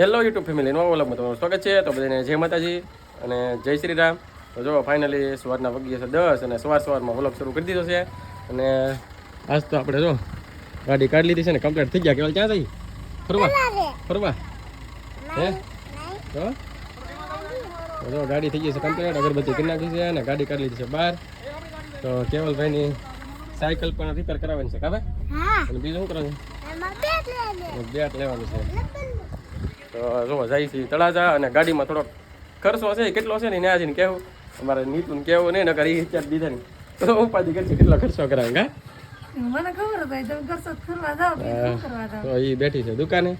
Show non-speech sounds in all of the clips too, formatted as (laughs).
Hello YouTube family નો વ્લોગમાં તમારું સ્વાગત છે. તો બધાને જય માતાજી અને જય શ્રી રામ. તો જો ફાઇનલી સવારના વગી છે દસ અને સવાર સવારમાં વ્લોગ શરૂ કરી દીધો છે. અને આજ તો આપણે જો ગાડી કાઢી લીધી છે ને કમ્પ્લીટ થઈ ગયા. કેવલ ક્યાં થઈ? ફરવા? ફરવા. હે? તો? જો ગાડી થઈ ગઈ છે કમ્પ્લીટ અગરબત્તી કરી નાખી છે અને ગાડી કાઢી લીધી છે બહાર. તો કેવલભાઈની સાયકલ પણ રિપેર કરાવવાની છે. કાવે અને બીજું શું કરવાનું બેટ લેવાનું. છે. તો જો જાય છે તળાજા અને ગાડીમાં થોડોક ખર્ચો છે કેટલો છે ને ત્યાં જઈને કહેવું અમારે નીતુને કહેવું નહીં નકર એ અત્યારે દીધા ને તો ઉપાધિ કરશે કેટલો ખર્ચો કરાવે મને ખબર હતી તમે કરશો તો કે કરવા એ બેઠી છે દુકાને.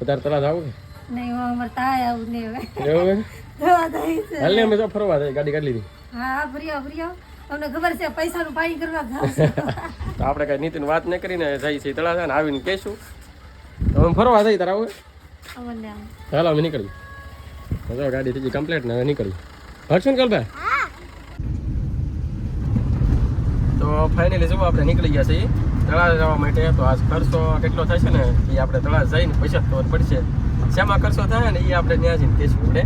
વધારે તળાજા આવું નહીં હું અમારે તાય આવું નહીં હવે. એવું જવા દઈ છે. હાલ ને અમે તો ફરવા જાય ગાડી કાઢી લીધી. હા અમને ખબર છે પૈસાનું પાણી કરવા તો આપણે કાંઈ નીતિન વાત નહીં કરીને છે તળાજા ને આવીને કહેશું તો અમે ફરવા જઈ તારા આવું ચાલો અમે નીકળી જો. ગાડી થઈ ગઈ કમ્પ્લીટ ને નીકળી ભરશું ને કલભાઈ તો ફાઇનલી જવું આપણે નીકળી ગયા છીએ. તળાવ જવા માટે તો આજ ખર્ચો કેટલો થાય છે ને એ આપણે તળાવ જઈને પૈસા ખબર પડશે. શેમાં ખર્ચો થાય ને એ આપણે ત્યાં જઈને કહેશું આપણે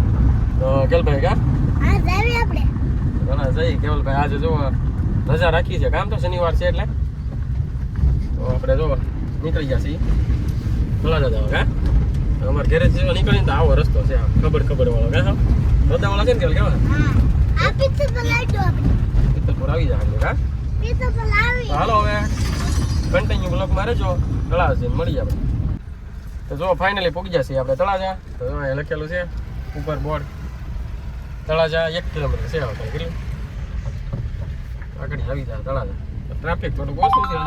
તો કેલભાઈ કા? તળાવ જઈ કેવલભાઈ આજે જુઓ રજા રાખી છે. કામ તો શનિવાર છે એટલે. તો આપણે જો નીકળી ગયા છીએ. તળાવ જવા કા? અમારે ઘરે જેવા નીકળીને તો આવો રસ્તો છે આ ખબર ખબર વાળો. કે હા? બધા વાળા છે ને કેવા હા. આ પિત્તર પર લાઈટો આપણે. પિત્તલપુર આવી જાય હા? પિત્તર પર લાવી. હાલો હવે. કન્ટિન્યુ બ્લોગમાં રહેજો. તળાવ છે મળીએ આપણે તો જો ફાઇનલી પહોંચી જશે આપણે તળાજા. તો એ અહીંયા લખેલું છે ઉપર બોર્ડ તળાજા એક કિલોમીટર છે આપણે કેટલું આગળ આવી જાય તળાજા. ટ્રાફિક થોડું ઓછું છે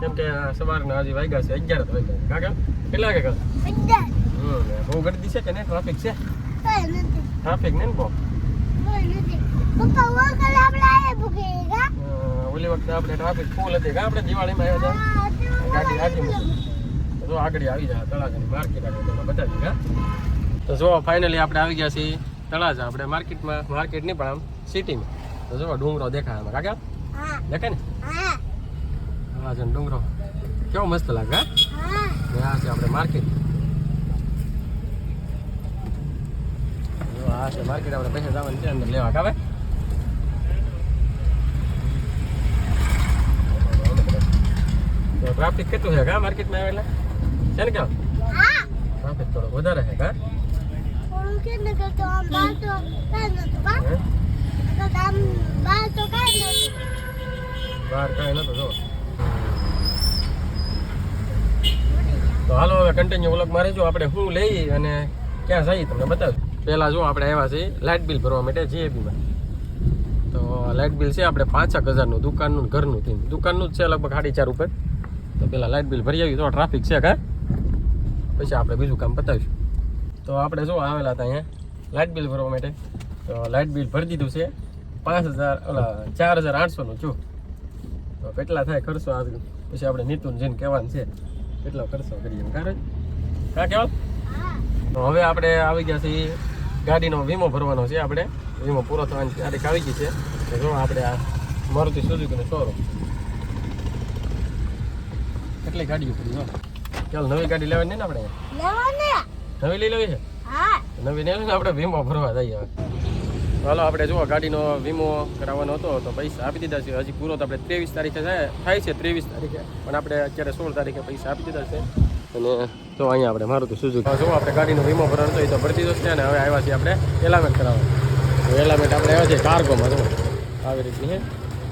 કેમ કે સવારના હજી વાગ્યા છે અગિયાર વાગ્યા કાકા કેટલા વાગે કાકા બહુ ગરદી છે કે નહીં? ટ્રાફિક છે? ટ્રાફિક નહીં ને બહુ? ઓલી વખતે આપણે ટ્રાફિક ફૂલ હતી કા આપણે દિવાળીમાં આવ્યા હતા? ગાડી રાખી મૂકી તો જો આગળ આવી જાય તળાજાની માર્કેટ આગળ તમને બતાવી હા તો જો ફાઇનલી આપણે આવી ગયા છીએ તળાજા. આપણે માર્કેટમાં માર્કેટ નહીં પણ આમ સિટીમાં તો જો ડુંગરો દેખાય આમાં કાકા દેખાય ને? હા. તળાજાનો ડુંગરો. કેવો મસ્ત લાગે હા. ને છે આપણે માર્કેટ આ છે માર્કેટ આપણે પૈસા જવાનું છે અંદર લેવા કાવે તો ટ્રાફિક કેટલું છે કા માર્કેટમાં આવેલા? છે ને કેમ હા. ટ્રાફિક થોડો વધારે છે કા? હે? બહાર કાંઈ નતો જો. તો હાલો હવે કન્ટિન્યુ વ્લોગ મારે જો આપણે શું લઈ અને ક્યાં જઈએ તમને બતાવું. પહેલાં જો આપણે આવ્યા છીએ લાઇટ બિલ ભરવા માટે જીએબીમાં તો લાઇટ બિલ છે આપણે પાંચેક હજારનું દુકાનનું ઘરનું થઈને દુકાનનું જ છે લગભગ સાડી ચાર ઉપર. તો પહેલાં લાઇટ બિલ ભરી આવ્યું તો ટ્રાફિક છે કા પછી આપણે બીજું કામ પતાવીશું. તો આપણે જો આવેલા હતા અહીંયા લાઇટ બિલ ભરવા માટે. તો લાઇટ બિલ ભરી દીધું છે. પાંચ હજાર ઓલા ચાર હજાર આઠસોનું જો. તો કેટલા થાય ખર્ચો આ પછી આપણે નીતુન જઈને કહેવાનું છે. કેટલો ખર્ચો કરીએ કારણ કા તો હવે આપણે આવી ગયા છીએ ગાડીનો વીમો ભરવાનો છે આપણે. વીમો પૂરો થવાની તારીખ આવી ગઈ છે. જો આપણે આ મારુતિ સુઝુકીનો શોરૂમ કેટલી ગાડીઓ પડી જો. ચાલ નવી ગાડી લેવાની ને આપણે? નવી લઈ લેવી છે? હા. નવી નહીં લઈને આપણે વીમો ભરવા જઈએ હવે. ચાલો આપણે જુઓ ગાડીનો વીમો કરાવવાનો હતો તો પૈસા આપી દીધા છે. હજી પૂરો તો આપણે ત્રેવીસ તારીખે થાય થાય છે ત્રેવીસ તારીખે. પણ આપણે અત્યારે સોળ તારીખે પૈસા આપી દીધા છે. અને તો અહીંયા આપણે મારું તો સુઝુકી જો આપણે ગાડીનો વીમો ભરણ તો એ તો ભરતી જ છે અને હવે આવ્યા છીએ આપણે એલામેન્ટ કરાવવા. એલામેન્ટ આપણે આવ્યા છીએ કાર્ગોમાં જો આવી રીતની છે.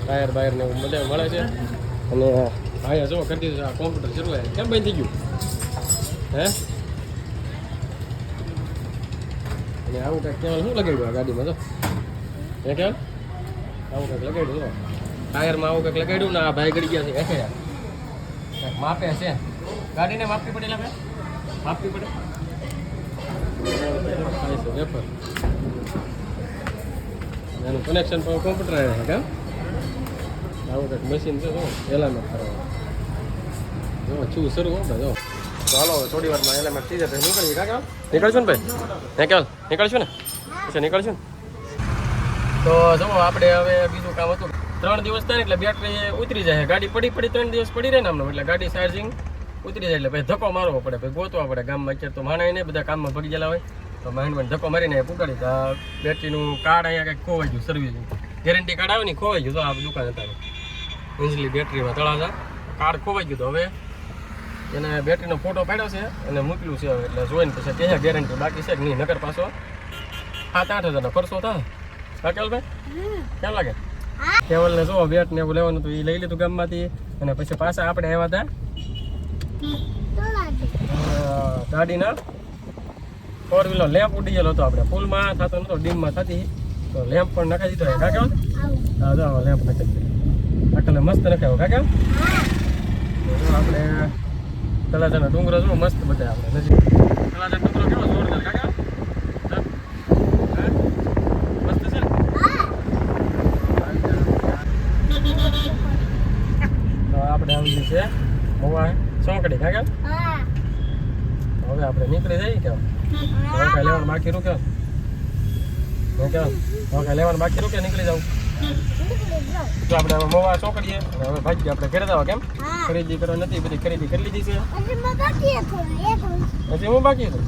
ટાયર, બાયર ને એવું બધે મળે છે. અને અહીંયા જો કરી દીધું આ કોમ્પ્યુટર શરૂ થાય કેમ બંધ થઈ ગયું? હે? અને આવું કંઈક કેવલ શું લગાડ્યું આ ગાડીમાં તો એ કેવલ આવું કંઈક લગાડ્યું, જો. ટાયરમાં આવું કંઈક લગાડ્યું ને આ ભાઈ ગળી ગયા છે માપે છે. ગાડીને માપવી પડે એટલે માપવી પડે. વેફર એનું કનેક્શન પણ કોમ્પ્યુટર આવે છે, કેમ? આવું કંઈક મશીન છે, જો એલામેટ કરવા. જો, છું, શરૂ હો, ભાઈ, જો. ચાલો થોડી વારમાં એલામેટ થઈ પછી નીકળીએ કાકા નીકળશું ને, ભાઈ? નીકળ નીકળશું ને? પછી નીકળશું ને? તો જો, આપણે હવે બીજું કામ હતું. ત્રણ દિવસ થાય એટલે બેટરી ઉતરી જાય ગાડી પડી પડી, ત્રણ દિવસ પડી રહે ને આમનો, એટલે ગાડી ચાર્જિંગ ઉતરી જાય એટલે પછી ધક્કો મારવો પડે. પછી ગોતવા પડે ગામમાં. અત્યારે તો માણા નહીં બધા કામમાં ભગી ગયેલા હોય. તો માઇન્ડમાં ધક્કો મારીને પુગાડી તો બેટરીનું કાર્ડ અહીંયા કંઈક ખોવાઈ ગયું સર્વિસ ગેરંટી કાર્ડ આવે ને ખોવાઈ ગયું. તો આ દુકાન હતા ઇઝીલી બેટરીમાં તળાજા. કાર્ડ ખોવાઈ ગયું તો હવે એને બેટરીનો ફોટો પાડ્યો છે અને મૂક્યું છે હવે. એટલે જોઈને પછી કે ગેરંટી બાકી છે કે નહીં? નગર પાછો સાત આઠ હજારનો ખર્ચો થાય. હા કેવલભાઈ? કેમ લાગે? કેવલને જો બેટ ને એવું લેવાનું હતું એ લઈ લીધું ગામમાંથી. અને પછી પાછા આપણે આવ્યા હતા ગાડીના ફોર વ્હીલર લેમ્પ ઉડી ગયેલો હતો આપણે ફૂલમાં થતો નતો, ડીમમાં થતી તો લેમ્પ પણ નખાઈ દીધો કા કેવલ આવું. હા, જો લેમ્પ નખાઈ દીધો આટલે મસ્ત નખાયો કા કેવલ તો જો આપણે તળાજાના ડુંગરો જો મસ્ત બધા આપણે નજીક તળાજા ડુંગરો કેવો જોરદાર કા કેવલ? હા? હા? મસ્ત છે ને? તો આપણે આવી છે મોવા ચોકડી કા કેવલ? હવે આપણે નીકળી જઈએ કે હવે લેવાનું બાકી રૂકે? હું કેવલ હવે લેવાનું બાકી રૂકે નીકળી જાઉં. તો આપણે હવે મોવા ચોકડીએ હવે ભાગીએ આપણે ઘરે જવા કેમ? ખરીદી કરવા નથી બધી ખરીદી કરી લીધી છે. હજી હું બાકી જા-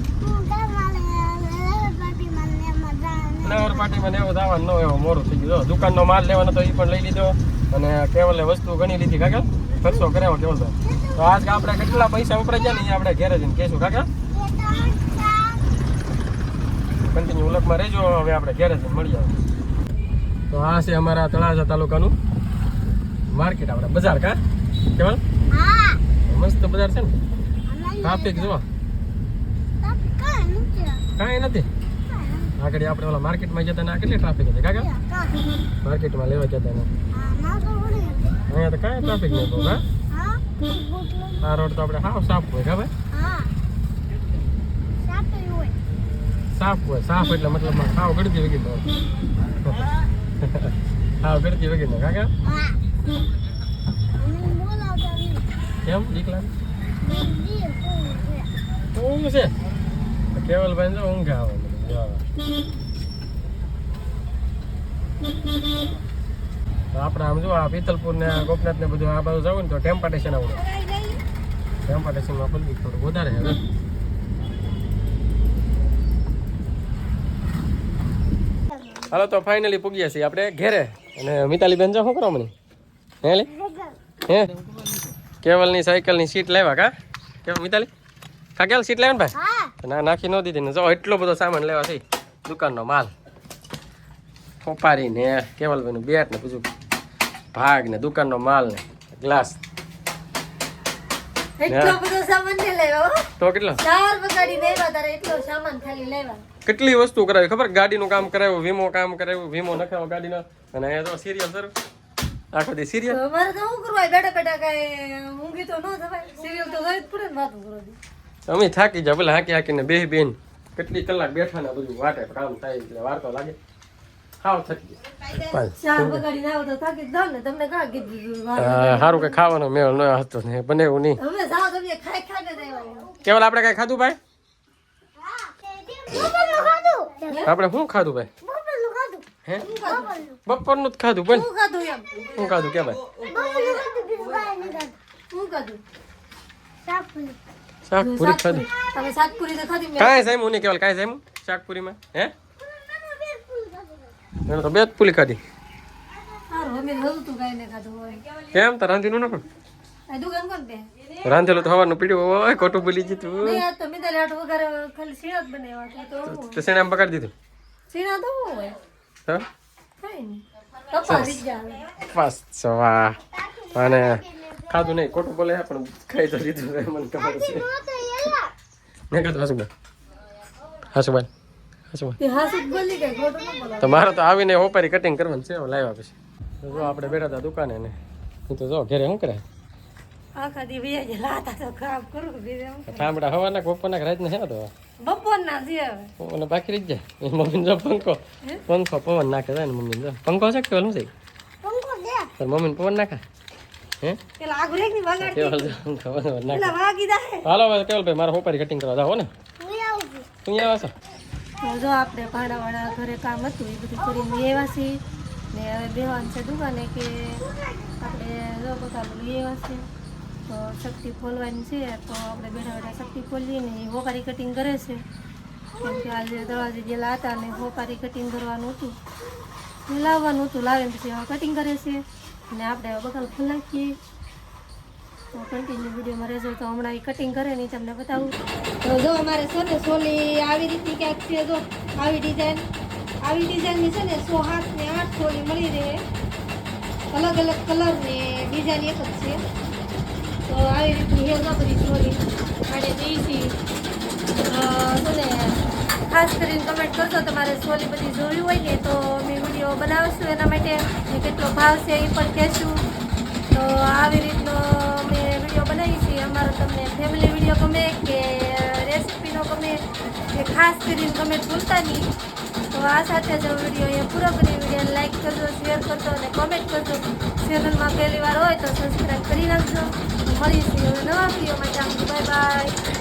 ફ્લાવર પાર્ટીમાં એવું જવાનું ન એવો મોડું થઈ ગયું. દુકાનનો માલ લેવાનો તો એ પણ લઈ લીધો. અને કેવલે વસ્તુ ઘણી લીધી કાકા ખર્ચો કર્યો કેવલભાઈ તો આજ આપણે કેટલા પૈસા વપરાઈ ગયા ને એ આપણે ઘેરે જઈને કહેશું કાકા? કન્ટિન્યુ ઉલકમાં રહેજો હવે આપણે ઘેરે જઈને મળી જાવ તો આ છે અમારા તળાજા તાલુકાનું માર્કેટ આપણે બજાર કા? કેવલ મસ્ત બજાર છે ને? ટ્રાફિક જો કાંઈ નથી. આગળ આપણે ઓલા માર્કેટમાં જતા ને કેટલી ટ્રાફિક હતી કાકા? માર્કેટમાં લેવા જતા ને. અહીંયા તો કાંઈ ટ્રાફિક નહીં હા. આ રોડ તો આપણે હાવ સાફ હોય ખબર? સાફ હોય. સાફ એટલે મતલબ હાવ ગળતી વગી નો હાવ ગળતી વગી નો કાકા? કેમ દીકલા લાગે? ઊંઘ છે. કેવલભાઈ જો ઊંઘ આવે. (laughs) તો આપણે આમ જો આ પિત્તલપુર ને ગોપનાથ ને બધું આ બાજુ જવું ને તો ટેમ્પા સ્ટેશન આવું ટેમ્પા સ્ટેશનમાં પબ્લિક થોડું વધારે હવે. હાલો તો ફાઇનલી પૂગ્યા છીએ આપણે ઘેરે. અને મિતાલી બેન જો શું કરો મને? હે લે? હે? કેવલની સાયકલની સીટ લેવા કા? કેવલ મિતાલી? કા કેવલ સીટ લેવા ને હા. ભાઈ ના નાખી ન દીધી ને જો એટલો બધો સામાન લેવા છે. દુકાનનો માલ. ફોપારી ને કેવલભાઈનું બેટ ને બધું. ભાગ ને દુકાનનો માલ ને ગ્લાસ. ને. તો કેટલો? કેટલી વસ્તુ કરાવી? ખબર? ગાડીનું કામ કરાવ્યું વીમો કામ કરાવ્યું વીમો નખાવો ગાડીનો. અને અહીંયા તો સિરિયલ સર આખો દી સિરિયલ અમારે તો શું કરવા? બેઠા બેઠા કઈ ઊંઘી તો ન થવાય. સિરિયલ તો જોઈ જ પડે ને વાતું કરો અમે થાકી જાય ભલે હાકી હાકીને બે બેન કેટલી કલાક બેઠા ને બધું વાટે કામ થાય એટલે વાર તો લાગે. હા, સારું કઈ ખાવાનો મેળ ન હતો ને બને એવું નહીં. કેવલ આપણે કઈ ખાધું ભાઈ? હા. આપણે શું ખાધું ભાઈ? બપોરનું. હે? જ ખાધું પણ શું ખાધું એમ? શું ખાધું કે ભાઈ? શાકપુરી. શાકપુરી તો ખાધી મેં. કાંઈ સાહેબ નહીં કેવલ કાંઈ સાહેબ શાક પૂરીમાં હે? એને તો બે જ પુલી ખાધી. કેમ તો રાંધીનું ના પણ? રાંધેલું તો હવાનું પીડ્યું હોય ખોટું બોલી જીતું નહીં તો તો શેણે આમ બગાડી દીધું? બસ અને ખાધું નહીં ખોટું બોલે પણ ખાઈ તો લીધું છે, મને ખબર છે. તો એલા. ખાધું હાસુભાઈ. હાસુભાઈ. હાસુભાઈ તે આવીને ઓપારી કટિંગ કરવાનું છે લાવ્યા પછી. જો આપણે બેઠા હતા દુકાને ને હું તો જો ઘરે શું કરે? ઠામડા હવાના બપોરના ને તો? બપોરના છે હવે. બાકી રહી જાય જો પંખો. પંખો પવન નાખે ને મમ્મીને જો. પંખો છે કે કેવલ છે? પંખો પવન નાખે? હે? પેલા આગળ એક ની વગાડ કેવલ જો પંખો પવન નાખે. પેલા વાગી જાય હાલો હવે કેવલભાઈ મારે હોપારી કટિંગ કરવા જાવ ને. હું આવું છું. તું આવે જો આપણે ભાડાવાળા ઘરે કામ હતું, એ બધું કરીને એવા છીએ ને હવે બેવાન છે દુકાને કે આપણે જો બધા એવા છે તો શક્તિ ખોલવાની છે, તો આપણે બેઠા બેઠા શક્તિ ખોલીને ને એ હોકારી કટિંગ કરે છે. કેમ કે આજે દરવાજે ગયેલા હતા ને હોકારી કટિંગ કરવાનું હતું. લાવવાનું હતું, લાવીને પછી કટિંગ કરે છે. અને આપણે બગલ ખોલાવીએ. તો કન્ટિન્યુ વિડીયોમાં રહેજો તો હમણાં એ કટિંગ કરે ને ઈ તમને બતાવું જો અમારે છે ને સોલી આવી રીતની ક્યાંક છે જો, આવી ડિઝાઇન આવી ડિઝાઇનની છે ને સો હાથ ને આઠ સોલી મળી રહે. અલગ અલગ કલર ને ડિઝાઇન એક જ છે. તો આવી રીતની હેર બધી સોલી. અને દેશી છે ને, ખાસ કરીને કમેન્ટ કરજો તમારે સોલી બધી જોવી હોય ને તો મેં વીડિયો બનાવશું એના માટે. કેટલો ભાવ છે એ પણ કહેશું. ફેમિલી વીડિયો ગમે કે રેસિપીનો ગમે કે ખાસ કરીને ગમે ભૂલતા નહીં. તો આ સાથે જ વીડિયો અહીંયા પૂરો કરી વિડીયોને લાઈક કરજો શેર કરજો અને કોમેન્ટ કરજો. ચેનલમાં પહેલી વાર હોય તો સબસ્ક્રાઈબ કરી નાખજો. મળીશું હવે નવા વિડીયોમાં ચાલો બાય બાય